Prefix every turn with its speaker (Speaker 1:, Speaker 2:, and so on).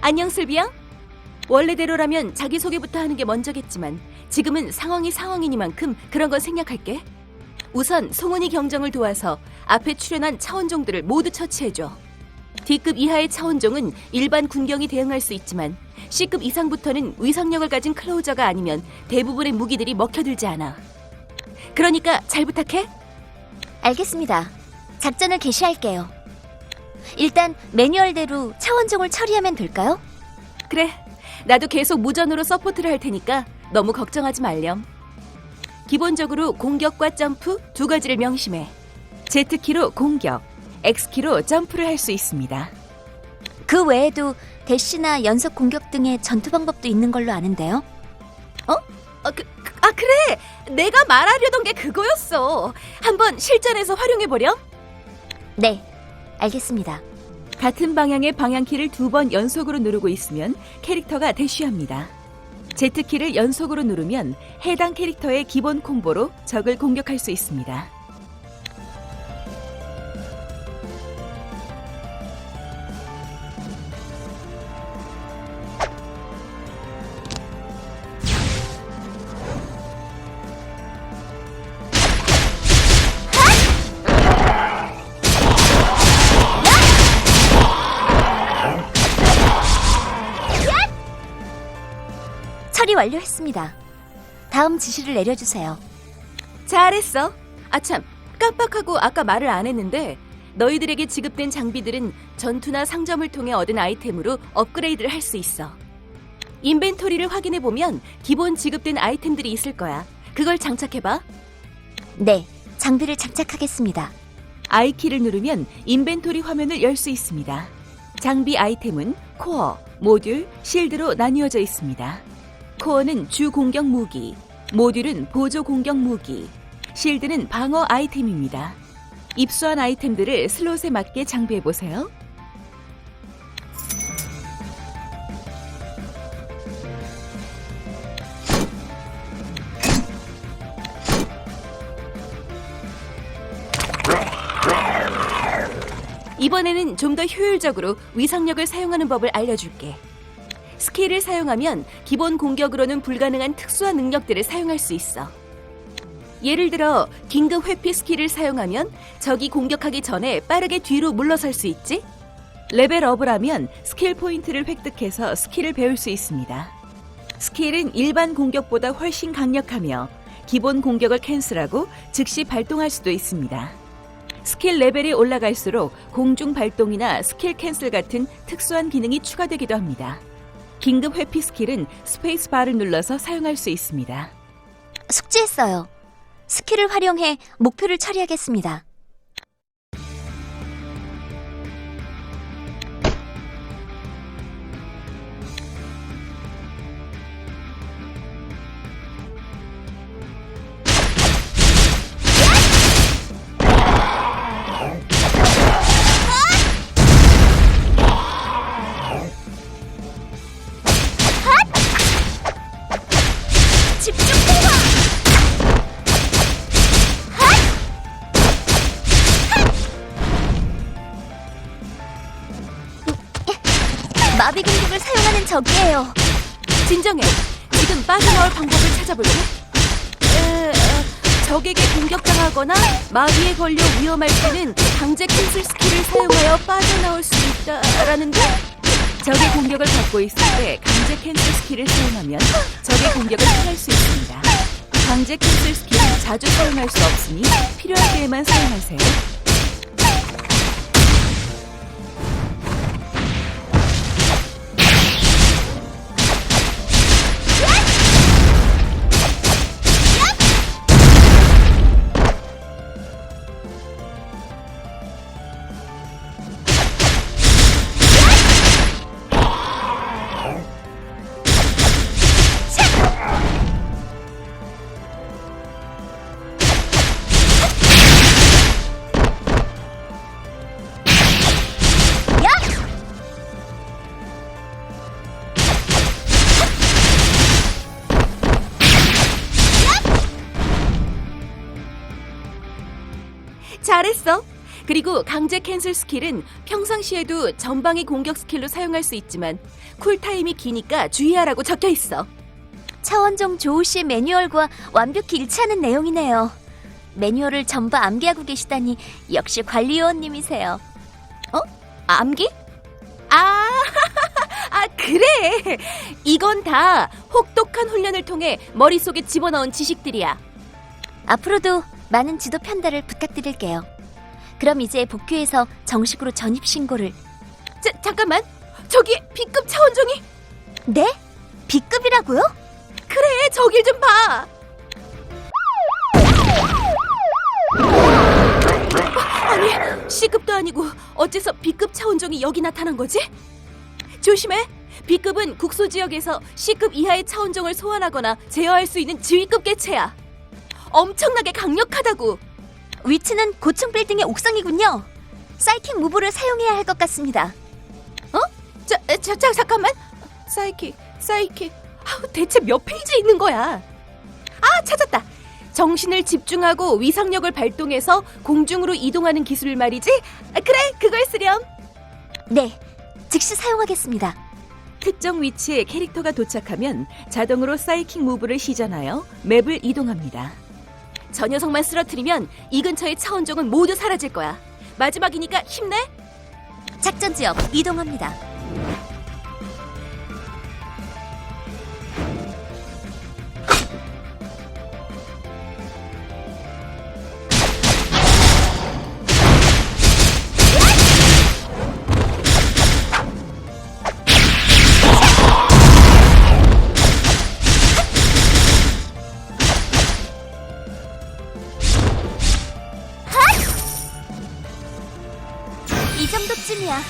Speaker 1: 안녕 슬비야. 원래대로라면 자기소개부터 하는 게 먼저겠지만 지금은 상황이 상황이니만큼 그런 건 생략할게. 우선 송은이 경정을 도와서 앞에 출연한 차원종들을 모두 처치해줘. D급 이하의 차원종은 일반 군경이 대응할 수 있지만 C급 이상부터는 위상력을 가진 클로저가 아니면 대부분의 무기들이 먹혀들지 않아. 그러니까 잘 부탁해.
Speaker 2: 알겠습니다. 작전을 개시할게요. 일단 매뉴얼대로 차원종을 처리하면 될까요?
Speaker 1: 그래. 나도 계속 무전으로 서포트를 할 테니까 너무 걱정하지 말렴. 기본적으로 공격과 점프 두 가지를 명심해. Z키로 공격, X키로 점프를 할 수 있습니다.
Speaker 2: 그 외에도 대시나 연속 공격 등의 전투 방법도 있는 걸로 아는데요.
Speaker 1: 어, 그, 그- 아, 그래! 내가 말하려던 게 그거였어. 한번 실전에서 활용해 보렴.
Speaker 2: 네, 알겠습니다.
Speaker 1: 같은 방향의 방향키를 두 번 연속으로 누르고 있으면 캐릭터가 대쉬합니다. Z키를 연속으로 누르면 해당 캐릭터의 기본 콤보로 적을 공격할 수 있습니다.
Speaker 2: 처리 완료했습니다. 다음 지시를 내려주세요.
Speaker 1: 잘했어. 아참, 깜빡하고 아까 말을 안 했는데 너희들에게 지급된 장비들은 전투나 상점을 통해 얻은 아이템으로 업그레이드를 할 수 있어. 인벤토리를 확인해 보면 기본 지급된 아이템들이 있을 거야. 그걸 장착해 봐.
Speaker 2: 네, 장비를 장착하겠습니다.
Speaker 1: I키를 누르면 인벤토리 화면을 열 수 있습니다. 장비 아이템은 코어, 모듈, 실드로 나뉘어져 있습니다. 코어는 주 공격 무기, 모듈은 보조 공격 무기, 실드는 방어 아이템입니다. 입수한 아이템들을 슬롯에 맞게 장비해 보세요. 이번에는 좀 더 효율적으로 위상력을 사용하는 법을 알려줄게. 스킬을 사용하면 기본 공격으로는 불가능한 특수한 능력들을 사용할 수 있어. 예를 들어 긴급 회피 스킬을 사용하면 적이 공격하기 전에 빠르게 뒤로 물러설 수 있지? 레벨업을 하면 스킬 포인트를 획득해서 스킬을 배울 수 있습니다. 스킬은 일반 공격보다 훨씬 강력하며 기본 공격을 캔슬하고 즉시 발동할 수도 있습니다. 스킬 레벨이 올라갈수록 공중 발동이나 스킬 캔슬 같은 특수한 기능이 추가되기도 합니다. 긴급 회피 스킬은 스페이스 바를 눌러서 사용할 수 있습니다.
Speaker 2: 숙지했어요. 스킬을 활용해 목표를 처리하겠습니다. 적이에요.
Speaker 1: 진정해. 지금 빠져나올 방법을 찾아볼게. 에, 어, 적에게 공격당하거나 마비에 걸려 위험할 때는 강제 캔슬 스킬을 사용하여 빠져나올 수 있다라는데 적의 공격을 받고 있을 때 강제 캔슬 스킬을 사용하면 적의 공격을 피할 수 있습니다. 강제 캔슬 스킬은 자주 사용할 수 없으니 필요할 때에만 사용하세요. 잘했어. 그리고 강제 캔슬 스킬은 평상시에도 전방위 공격 스킬로 사용할 수 있지만 쿨타임이 기니까 주의하라고 적혀 있어.
Speaker 2: 차원종 조우 씨의 매뉴얼과 완벽히 일치하는 내용이네요. 매뉴얼을 전부 암기하고 계시다니 역시 관리요원님이세요.
Speaker 1: 암기? 아, 아, 그래. 이건 다 혹독한 훈련을 통해 머릿속에 집어넣은 지식들이야.
Speaker 2: 앞으로도 많은 지도 편달을 부탁드릴게요. 그럼 이제 복귀해서 정식으로 전입 신고를.
Speaker 1: 자, 잠깐만. 저기 B급 차원종이
Speaker 2: 네? B급이라고요?
Speaker 1: 그래, 저길 좀 봐. 아니, C급도 아니고 어째서 B급 차원종이 여기 나타난 거지? 조심해. B급은 국소 지역에서 C급 이하의 차원종을 소환하거나 제어할 수 있는 지휘급 개체야. 엄청나게 강력하다고.
Speaker 2: 위치는 고층 빌딩의 옥상이군요. 사이킹 무브를 사용해야 할 것 같습니다.
Speaker 1: 자, 자, 자, 잠깐만. 사이킥, 사이킥. 아우, 대체 몇 페이지 있는 거야? 아, 찾았다. 정신을 집중하고 위상력을 발동해서 공중으로 이동하는 기술 말이지? 아, 그래, 그걸 쓰렴.
Speaker 2: 네, 즉시 사용하겠습니다.
Speaker 1: 특정 위치에 캐릭터가 도착하면 자동으로 사이킥 무브를 시전하여 맵을 이동합니다. 저 녀석만 쓰러뜨리면 이 근처의 차원종은 모두 사라질 거야. 마지막이니까 힘내.
Speaker 2: 작전 지역 이동합니다. 이 정도쯤이야.